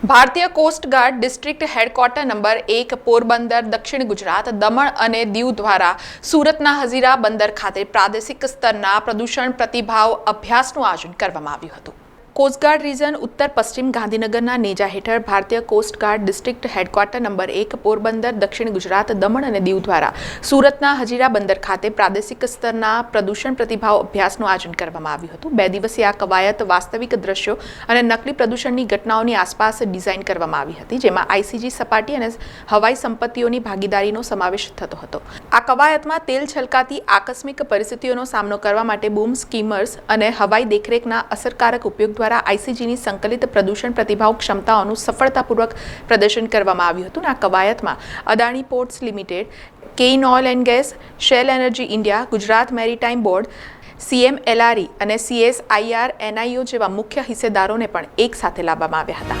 ભારતીય coast guard district headquarter number એક પોરબંદર, દક્ષિણ ગુજરાત, દમણ અને દીવ દ્વારા સુરતના હઝીરા બંદર ખાતે પ્રાદેશિક સ્તરના પ્રદૂષણ પ્રતિભાવ અભ્યાસનું આયોજન કરવામાં આવ્યું હતું. કોસ્ટગાર્ડ રિઝન ઉત્તર પશ્ચિમ ગાંધીનગરના નેજા હેઠળ ભારતીય કોસ્ટગાર્ડ ડિસ્ટ્રિક્ટ હેડક્વાર્ટર નંબર એક પોરબંદર, દક્ષિણ ગુજરાત, દમણ અને દીવ દ્વારા સુરતના હજીરા બંદર ખાતે પ્રાદેશિક સ્તરના પ્રદૂષણ પ્રતિભાવ અભ્યાસનું આયોજન કરવામાં આવ્યું હતું. બે દિવસીય આ કવાયત, વાસ્તવિક દ્રશ્યો અને નકલી પ્રદૂષણની ઘટનાઓની આસપાસ ડિઝાઇન કરવામાં આવી હતી, જેમાં આઈસીજી સપાટી અને હવાઈ સંપત્તિઓની ભાગીદારીનો સમાવેશ થતો હતો. આ કવાયતમાં તેલ છલકાતી આકસ્મિક પરિસ્થિતિઓનો સામનો કરવા માટે બૂમ સ્કીમર્સ અને હવાઈ દેખરેખના અસરકારક ઉપયોગ દ્વારા આઈસીજીની સંકલિત પ્રદૂષણ પ્રતિભાવ ક્ષમતાઓનું સફળતાપૂર્વક પ્રદર્શન કરવામાં આવ્યું હતું. આ કવાયતમાં Adani ports limited, Cairn oil and gas, Shell energy India, Gujarat maritime board, CMLRE અને સીએસઆઈઆર એનઆઈઓ જેવા મુખ્ય હિસ્સેદારોને પણ એક સાથે લાવવામાં આવ્યા હતા.